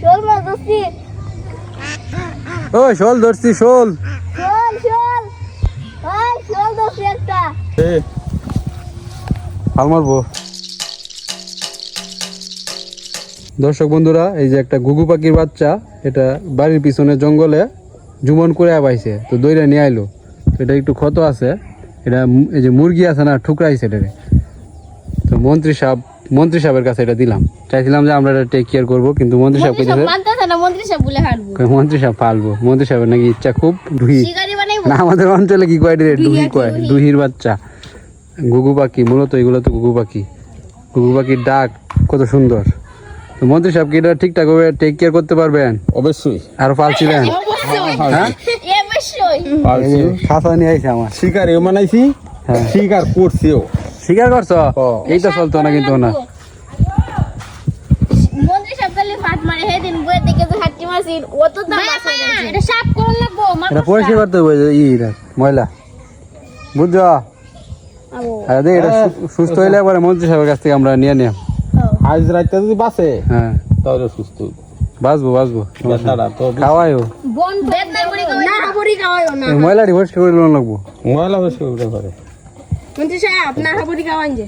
শোল মাছ ধরছি। ও শোল ধরছি শোল। শোল শোল। শোল ধরছি একটা। হাল মারবো। দর্শক বন্ধুরা এই যে একটা গুগু পাখির বাচ্চা এটা বাড়ির পিছনে জঙ্গলে জুমন করে পাইছে তো দইরা নিয়ে আইলো। তো এটা একটু ক্ষত আছে এটা এই যে মুরগি আছে না ঠুকরাইছে এটারে। তো মন্ত্রী সাহেব মন্ত্রী সাহেবের কাছে এটা দিলাম। চাইছিলাম যে আমরা এটা টেক কেয়ার করব কিন্তু মন্ত্রী সাহেব মন্ত্রী না মন্ত্রী বলে সাহেব পালবো। মন্ত্রী সাহেবের নাকি ইচ্ছা খুব ডুহি না আমাদের অঞ্চলে কি কয় রে? ডুহি কয় ডুহি। ডুহির বাচ্চা। গুগু পাখি মূলত এগুলো তো গুগু পাখি। গুগু পাখির ডাক কত সুন্দর। তো মন্ত্রী সাহেব কি এটা ঠিকঠাক ভাবে টেক কেয়ার করতে পারবেন? অবশ্যই। আরও পালছিলেন? হ্যাঁ? খাসা নিয়ে আইছে আমার। শিকারেও মানাইছি হ্যাঁ। শিকার করছিও। স্বীকার করছ? এই তো চলতো না কিন্তু না। পরিষ্কার করতে হবে ময়লা। বুঝছ? আর এটা সুস্থ হইলে একবারে মন্ত্রী সাহেবের কাছ থেকে আমরা নিয়ে নিলাম আজ রাতে যদি বাসে হ্যাঁ। তাহলে সুস্থ। খাওয়াইও করে লাগবো। ময়লা হয়েছে করে মন্ত্রী সাহেব যে।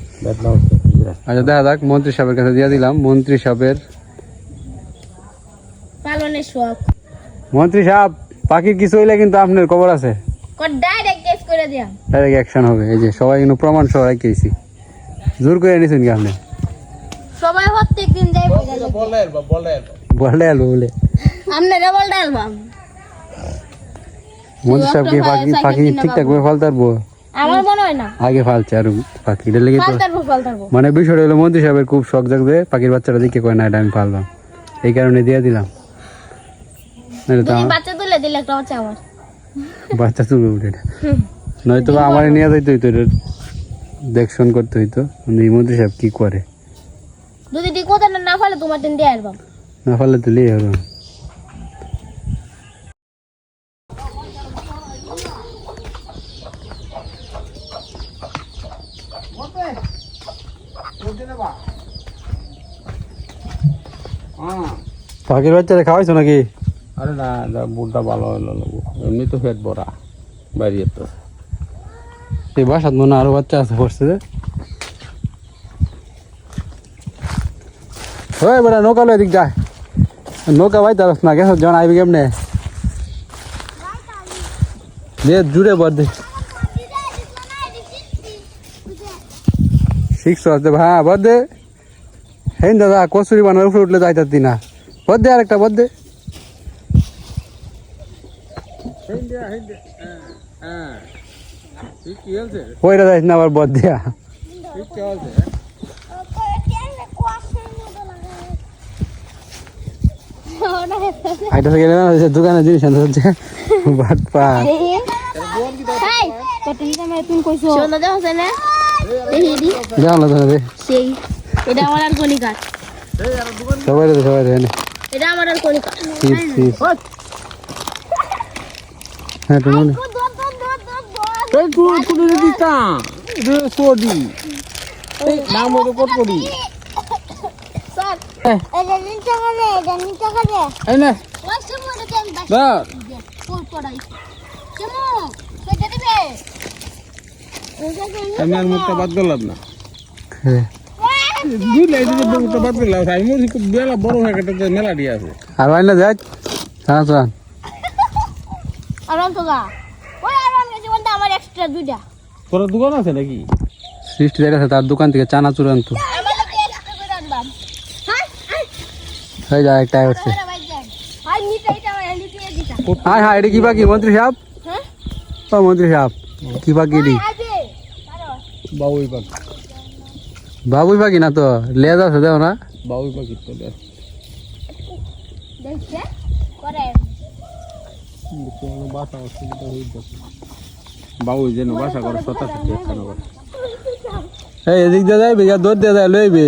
আচ্ছা দেখা যাক মন্ত্রী সাহেবের কাছে দিয়ে দিলাম। মন্ত্রী সাহেবের পালনের শখ। মন্ত্রী সাহেব পাখির কিছু হইলে কিন্তু আপনার খবর আছে। কর ডাইরেক্ট কেস করে দিয়াম ডাইরেক্ট অ্যাকশন হবে। এই যে সবাই কিন্তু প্রমাণ সহ রেখেছি জোর করে নিছেন কি আপনি? সবাই প্রত্যেক দিন যাই বলেন বা বলে বলে আমনে ডাবল ডালবাম মন্ত্রী সাহেব কি পাখি পাখি ঠিকঠাক ভাবে ফালতে পারব আমার মনে হয় না। আগে ফালছে আর পাখিটা লেগে মানে বিষয়টা হলো মন্ত্রী সাহেবের খুব শখ জাগবে পাখির বাচ্চাটা দিকে কয় না এটা আমি ফালবাম এই কারণে দিয়ে দিলাম। বাচ্চা তুলে দিলে একটা হচ্ছে আমার। বাচ্চা তুলে উঠে নয়তো বা আমার নিয়ে যাইতে হইতো এটা দেখশন করতে হইতো। এই মন্ত্রী সাহেব কি করে? যদি ঠিক না ফেলে তোমার দিন দিয়ে আসবাম। না ফালে তো লিয়ে পাখির বাচ্চারা খাওয়াইছো নাকি? আরে না বুটটা ভালো হলো এমনি তো পেট ভরা বাইরে তো। এই বাসাত মনে আরও বাচ্চা আছে পড়ছে যে। ওই বেটা নৌকা লয় দিক যায় নৌকা ভাই তারস না গেছ জন আইবি কেমনে? দে জুড়ে বর দে। শিখছো আছে হ্যাঁ বর দে। হেন দাদা কচুরি বানার উপরে উঠলে যাইতার না। বর দে আরেকটা বর দে। ওইটা যাইস না আবার বর দেয়া। আইটা থেকে না দোকানে জিনিস আনতে হচ্ছে। পা। সবাই সবাই হ্যাঁ তুমি এই তুই তুই দিতা। এটা সোডি এই নাম ওর কত করি স্যার. এটা নিচে করে এটা নিচে করে। এই না। ওই সময় এটা আমি বাস ফুল পড়াই। কেমন কইতে দিবে? আমি আর মুখটা বাদ দিলাম না। হ্যাঁ। দুই লাইট মুখটা বাদ দিলাম। আমি বেলা বড় হয়ে গেছে মেলা দিয়ে আছে। আর বাইনা যাই। হ্যাঁ চান আরাম তো গা ওই আরাম গেছে বলতে আমার এক্সট্রা দুইটা। তোর দোকান আছে নাকি? সৃষ্টি তার দোকান থেকে চানা চুরান তো আমার লাগে এক্সট্রা করে আনবাম হাই হাই। হয়ে যায় একটা হচ্ছে। হাই নিতে এটা কি পাখি মন্ত্রী সাহেব? হ্যাঁ? ও মন্ত্রী সাহেব কি এটি? বাবুই পাখি। বাবুই পাখি না তো লেজ আছে দেখো না। বাবুই পাখি তো দেখছে? করে বাসা অসুবিধা হয়ে যাচ্ছে বাবুই যেন বাসা করে সতা সাথে একখানা করে এই এদিক দিয়ে যাইবে ইয়া দৌড় দিয়ে যায় লইবে।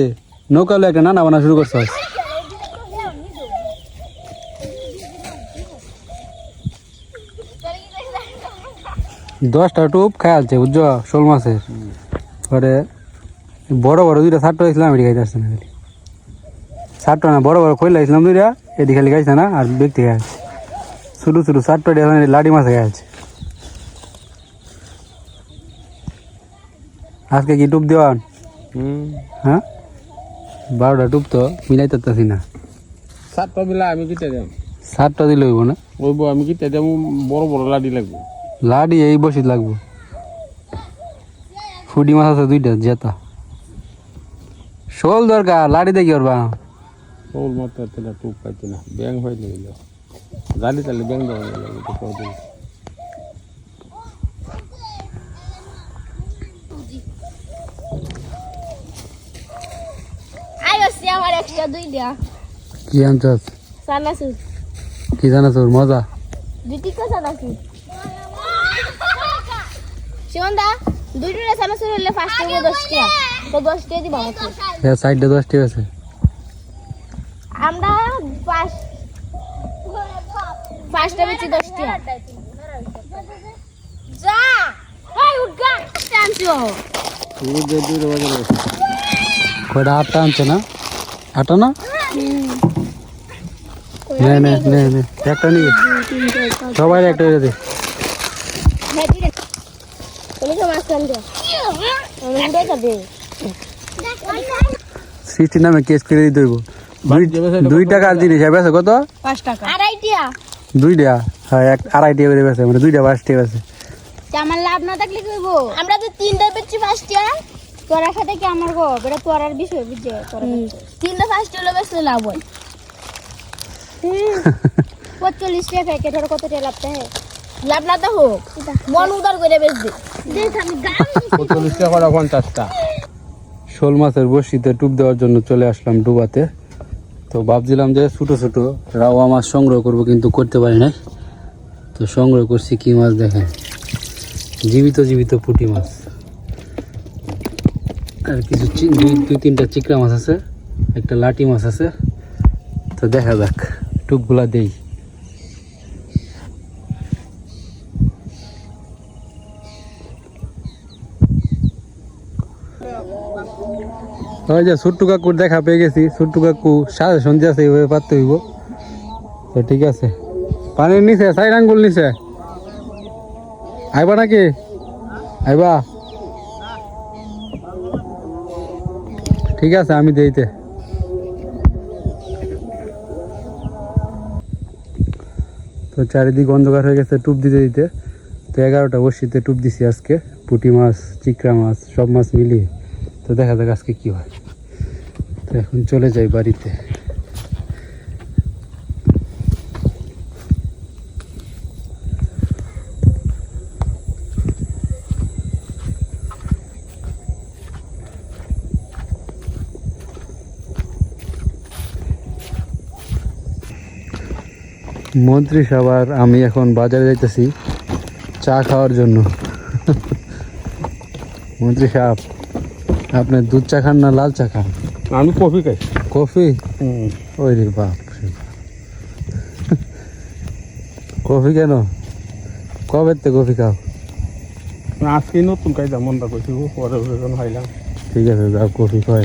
নৌকা লয়ে একটা নানা বানা শুরু করছ দশটা টুপ খায়ালছে বুঝছ? শোল মাছের। পরে বড় বড় দুইটা ছাট্ট হয়েছিলাম এটি খাইতে আসছে না খালি। সাতটা না বড় বড় কই লাইছিলাম দুইটা এদিকে খালি খাইছে না আর ব্যক্তি খাইছে ছোটো ছোটো সাতটা লাডি মাছ খাইছে আজকে কি টুপ দেওয়ান হুম। হ্যাঁ? বারোটা টুপ তো মিলাইতে পারতাছি না। সাতটা বেলা আমি কিতে দেম? সাতটা দিলে হইব না? ওই বউ আমি কিতে দেম? বড় বড় লাডি লাগবে। লাডি এই বসিত লাগবো। ফুটি মাছ আছে দুইটা জেতা। শোল দরকার লাডি দেখি ওর বা ওর মতো তেলা টুপ পাইতে না ব্যাং হয় নিল জালি তাহলে ব্যাং দেওয়া লাগবে তো কদিন কি আনছস? সানাসুর। কি জানাস ওর মজা? দুটি কো সানাসুর। শিবন্দা দুইটা সানাসুর হলে ফার্স্ট টাইমে দশ টাকা তো দশ টাকা দিবা আমাকে। দশটি আছে। আমরা ফার্স্ট ফার্স্টে বেচি দশ টাকা যা! এই উঠগা! টানছো। কয়টা? আটটা আনছে না? আটটা না? নে নে নে নে একটা নিয়ে সবাই একটা করে দে। হ্যাঁ ঠিক আছে। তুমি তো মাছ টান দিও আমি উড়ে যাবে সৃষ্টি নামে কেস করে দিতে হইব দুই- টাকার জিনিস বেছে কত? পাঁচ টাকা। আড়াই টিয়া দুইটা হ্যাঁ এক আড়াই টাকা করে বেছে মানে দুইটা পাঁচ টাকা আছে আমার লাভ না থাকলে কি হইব? আমরা তো তিনটা বেচছি ইয়ার তোরা খাতে কি আমার গো? এটা তোরার বিষয় বুঝছে? তোরা তিনটা ফার্স্ট হলো বেশ লাভ হয়। পঁচল্লিশ টাকা প্যাকেট ওর কত টাকা লাভটা হ্যাঁ লাভ না তো হোক। মন উদার করে বেচবে। আমি টাকা পঞ্চাশটা? শোল মাছের বড়শিতে টুপ দেওয়ার জন্য চলে আসলাম ডুবাতে। তো ভাবছিলাম যে ছোটো ছোটো রাওয়া মাছ সংগ্রহ করব, কিন্তু করতে পারি নাই। তো সংগ্রহ করছি কী মাছ দেখেন? জীবিত জীবিত পুঁটি মাছ। আর কিছু দুই দুই, তিনটা চিকড়া মাছ আছে, একটা লাটি মাছ আছে। তো দেখা যাক, টুকগুলা দেই। ওই যে ছোট্টু কাকুর দেখা পেয়ে গেছি। ছোট্টু কাকু সাজে সন্ধে আছে এইভাবে পারতে হইব। তো ঠিক আছে। পানির নিচে সাইড আঙ্গুল নিচে। আইবা নাকি? আইবা। ঠিক আছে, আমি দেইতে তো। চারিদিক অন্ধকার হয়ে গেছে, টুপ দিতে দিতে। তো এগারোটা বসিতে টুপ দিছি আজকে। পুটি মাছ চিকরা মাছ, সব মাছ মিলিয়ে। তো দেখা যাক আজকে কি হয়। তো এখন চলে যাই বাড়িতে। মন্ত্রী সবার, আমি এখন বাজারে যাইতেছি, চা খাওয়ার জন্য। মন্ত্রী সাহেব আপনি দুধ চা খান না লাল চা খান? আমি কফি খাই। কফি? ওই রে বাপ কফি কেন? কবে তে কফি খাও? আজকে নতুন কায়দা মনটা করছি পরে যখন খাইলাম ঠিক আছে যাও কফি খাই।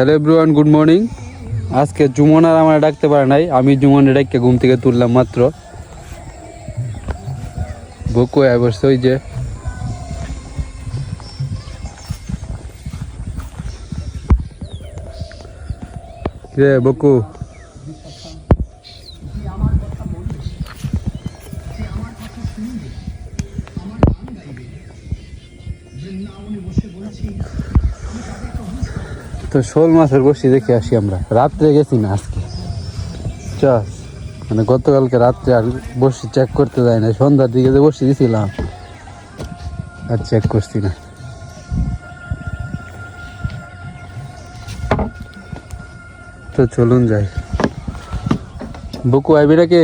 Hello everyone, good morning. আজকে জুমন আর আমার ডাকতে পারে নাই। আমি জুমনের ডাককে ঘুম থেকে তুললাম মাত্র। বকু বসছে, ওই যে। রে বকু? তো শোল মাছের বসি দেখে আসি আমরা। রাত্রে গেছি না আজকে। চল। মানে গতকালকে রাত্রে আর বসি চেক করতে যায় না সন্ধ্যার দিকে যে বসি দিছিলাম, আর চেক করছি না। তো চলুন যাই। বুকু আইবি নাকি?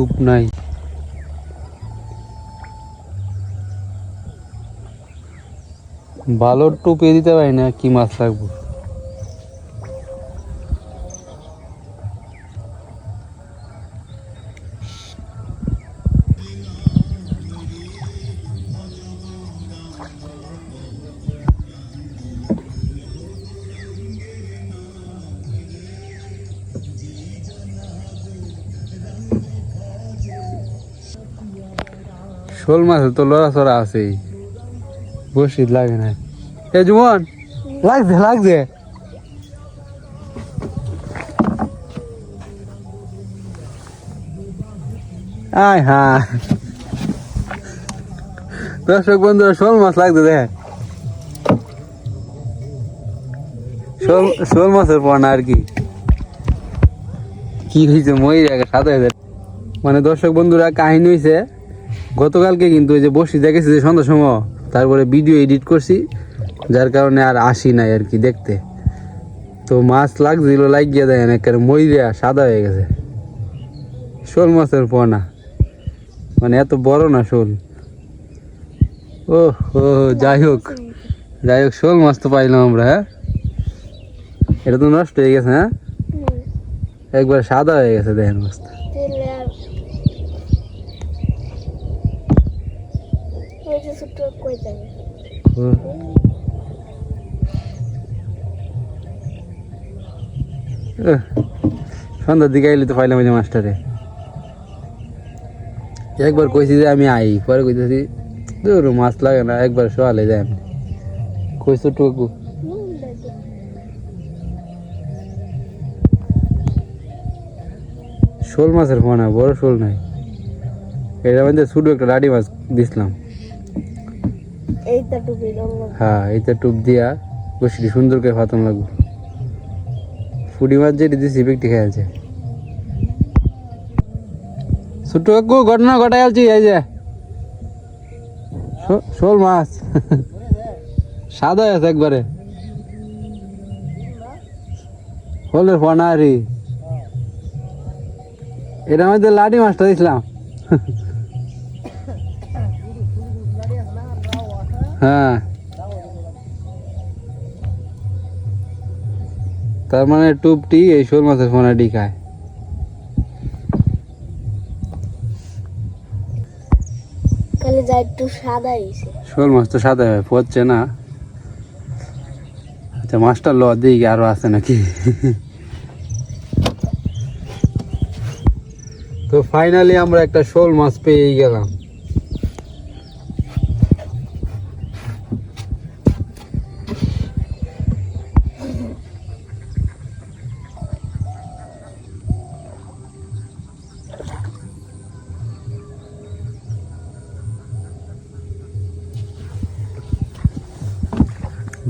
টুপ নাই। ভালো এ দিতে পারি না কি মাছ লাগবো? শোল মাছ তো লড়াচড়া আছেই। বসি লাগে না এ জুমন, লাগছে লাগছে। আয় হ্যাঁ দর্শক বন্ধুরা, শোল মাছ লাগছে দেখ শোল শোল মাছের পর আর কি। কি হয়েছে জায়গা সাদা হয়ে মানে দর্শক বন্ধুরা, কাহিনী হয়েছে গতকালকে কিন্তু ওই যে বসি দেখেছি যে সন্ধ্যার সময় তারপরে ভিডিও এডিট করছি যার কারণে আর আসি নাই আর কি দেখতে। তো মাছ লাগছিল লাগিয়ে দেয় না কেন মরিয়া সাদা হয়ে গেছে। শোল মাছের পোনা। মানে এত বড় না শোল। ও ও যাই হোক। যাই হোক শোল মাছ তো পাইলাম আমরা হ্যাঁ? এটা তো নষ্ট হয়ে গেছে হ্যাঁ? একবার সাদা হয়ে গেছে দেখেন মাছটা তেলে আর ওই যে ছোট্ট কই যাবে ও। এহ, সন্ধ্যার দিকে আইলে তো পাইলাম ওই মাস্টারে। একবার কইছি যে আমি আই, পরে কইতেছি, দূর, মাছ লাগে না, একবার সোয়ালে যাই আমি। কইছো টুকু। শোল মাছের ফোনা বড় শোল নাই। এটার মধ্যে ছোট একটা লাডি মাছ দিছিলাম। হ্যাঁ এইটা টুপ দিয়া বসিটি সুন্দর করে ফাতন লাগবো। ফুডি মাছ যেটি দিছি ব্যক্তি খেয়ালছে ছোট্ট কাকু, ঘটনা ঘটাই আলছি, এই যে। শোল মাছ। সাদা আছে একবারে। শোলের ফনারি। এটার মধ্যে লাডি মাছটা দিছিলাম। হ্যাঁ। তার মানে টুপটি এই শোল মাছের ফোনাটি খায় শোল মাছ তো সাদা হয় পড়ছে না। আচ্ছা মাছটা ল দিই আরও আছে নাকি। তো ফাইনালি আমরা একটা শোল মাছ পেয়ে গেলাম।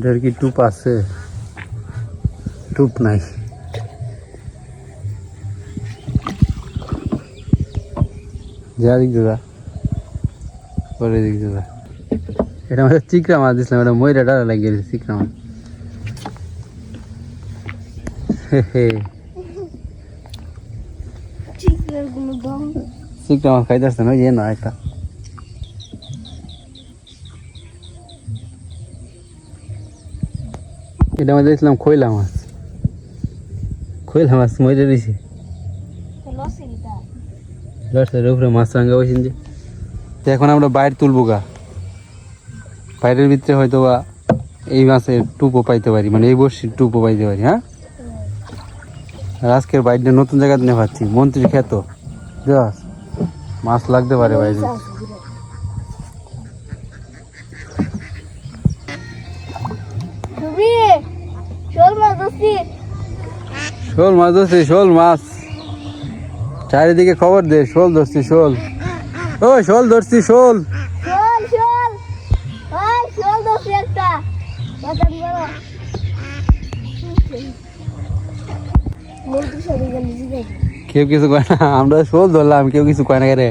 এটার কি টুপ আছে টুপ নাই যা দিক দাদা পরে দিক দাদা এটা আমাদের চিকরা মাছ দিছিলাম এটা ময়রা ডালা লাগিয়ে দিয়েছে চিকরা মাছ হে হে চিকেরগুলো দম চিকরা মাছ খাইতে আসছে না ওই যে না একটা এটা আমাদের দিয়েছিলাম খৈলা মাছ। খৈলা মাছ মরে দিছে। লসের উপরে মাছ রাঙ্গা বসেন যে। এখন আমরা বাইরে তুলবো গা। বাইরের ভিতরে হয়তো বা এই মাছের টুপো পাইতে পারি মানে এই বর্ষির টুপও পাইতে পারি হ্যাঁ? আর আজকের বাইরে নতুন জায়গাতে নিয়ে পাচ্ছি মন্ত্রী খেত মাছ লাগতে পারে বাইরে। তুমি শোল মাছ ধরছি। শোল মাছ চারিদিকে খবর দে শোল ধরছি শোল। ও শোল ধরছি শোল। কেউ কিছু কয় না আমরা শোল ধরলাম কেউ কিছু কয় না রে।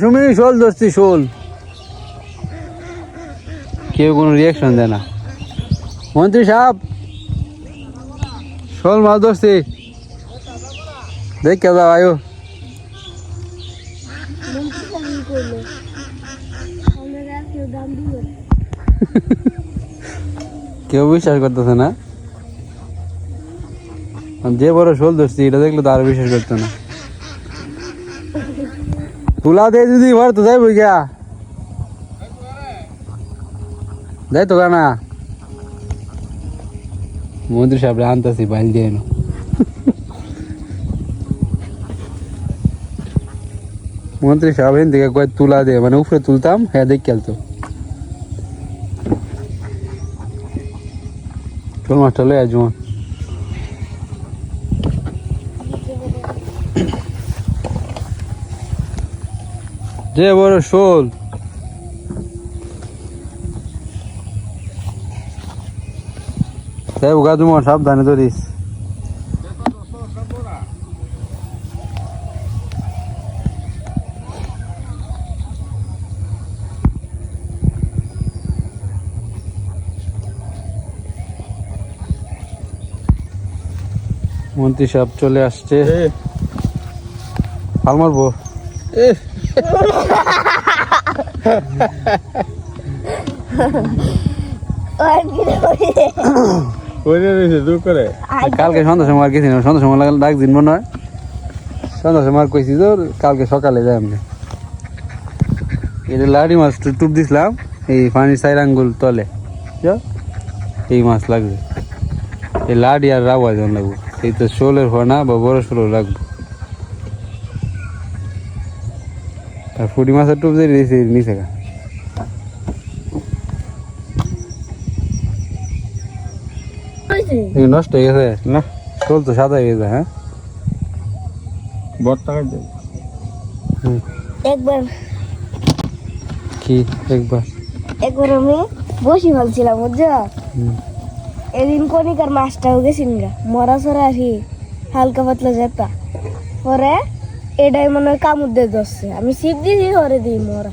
সুমি শোল ধরছি শোল। কেউ কোনো রিয়াকশন দেয় না। মন্ত্রী সাহেব শোল মাছ ধরছি। দেখ কে যাও আয়ো। কেউ বিশ্বাস করতেছে না? যে বড় শোল ধরছি এটা দেখলে তো আরও বিশ্বাস করতো না। তুলা দে যদি ঘর তো যাইব গিয়া। যাই তো গানা মন্ত্রী সাহেব আনতেছি বাইল দিয়ে এনো। মন্ত্রী সাহেব এন থেকে তুলা দে মানে উপরে তুলতাম হ্যাঁ দেখ খেলতো চল মাছটা লই আজ যে বড় শোল। তাই উগা তুমি সাবধানে ধরিস। মন্ত্রী সাহেব চলে আসছে। হাল মারবো? আর কি রয়েছে করে। কালকে সন্ধ্যা সময় আর গেছি না সন্ধ্যা সময় লাগালে ডাক দিন মনে হয় সন্ধ্যা সময় আর কইছি তো কালকে সকালে যাই আমি। এটা লাড়ি মাছ টুপ দিছিলাম এই পানির সাইড আঙ্গুল তলে? এই মাছ লাগবে। এই লাড়ি আর রাবো যেমন লাগবে। এই তো শোলের ফোনা বা বড় শোলের রাখব আর ফুটি মাছের টুপ দিয়ে দিয়েছি নিচে গা। নষ্ট হয়ে গেছে। না। শোল তো সাদা হয়ে গেছে হ্যাঁ? বর্তা কাটে একবার কি? একবার। একবার আমি বসি বুঝছ? এদিন কনিকার মাছটাও গেছিন গা মরা সরা আছি হালকা পাতলা যেতা পরে এটাই মনে হয় কামড় দিয়ে ধরছে। আমি সিপ দিয়েছি ধরে দিই মরা।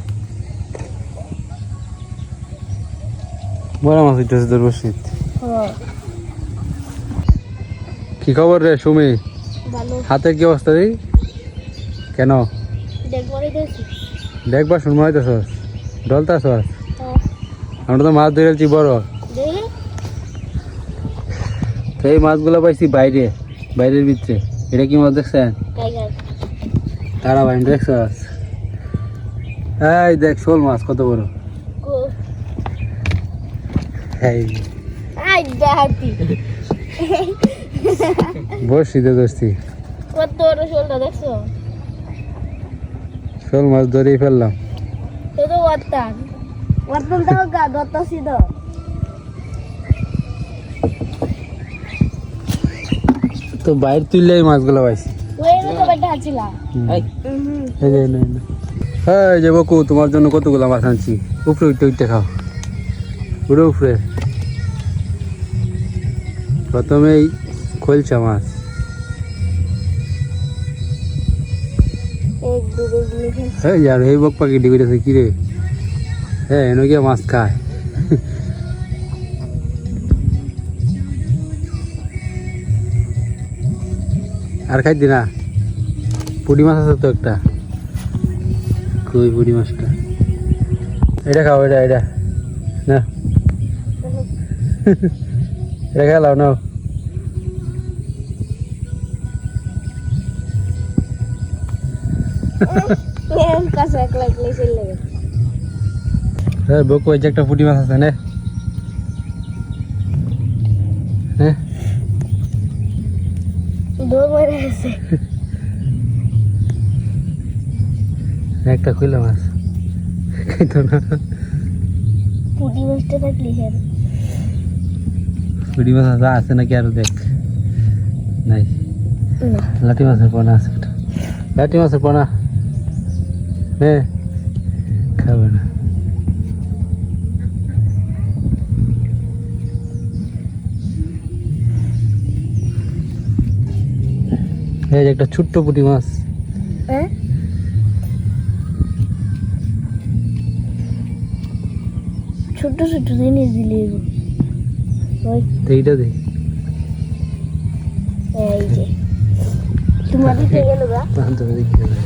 বড় মাছ উঠতেছে তোর বসিত। হ কি খবর রে সুমি? হাতের কি অবস্থা রে? কেন? দেখবারই দেখছি। দেখবার সস ডলতা ডলতাছস? হ্যাঁ। আমরা তো মাছ ধরে ধরেছি বড়। তো এই মাছগুলো পাইছি বাইরে বাইরের ভিতরে। এটা কি মাছ দেখছেন? তারা ভাই দেখছস? এই দেখ শোল মাছ কত বড়। এই। বসিতে ধরছি। কত বড় শোলটা দেখছ? শোল মাছ ধরেই ফেললাম। তো তো ওয়ার্তান। ওয়ার্তান দাও গা দত্তা সিধা তো বাইরে তুললে মাছগুলো পাইছি। এই। যে বকু তোমার জন্য কতগুলো মাছ আনছি। উপরে উঠতে উঠতে খাও। পুরো উপরে। প্রথমেই খোলছা মাছ। হ্যাঁ এই বক পাখি ডিগুইতেছে কি রে? হ্যাঁ এনে গিয়ে মাছ খায়। আর খাইতি না পুটি মাছ আছে তো একটা। কই পুটি মাছটা? এটা খাও, এটা এটা। না। এটা খেলাও নাও। কাছে হ্যাঁ বকু এই যে একটা পুটি মাছ আছে নে। হ্যাঁ একটা খুইলা মাছ। খাইতো না। পুটি মাছটা থাকলি পুটি মাছ আছে আছে নাকি আরও দেখ। নাই। লাঠি মাছের পোনা আছে। লাঠি মাছের পোনা। নে। খাবে না। এই একটা ছোট্ট পুঁটি মাছ। হ্যাঁ ছোট ছোট জিনিস দিলে এইটা এই যে। তোমার দিকে গেল গা? দেখি।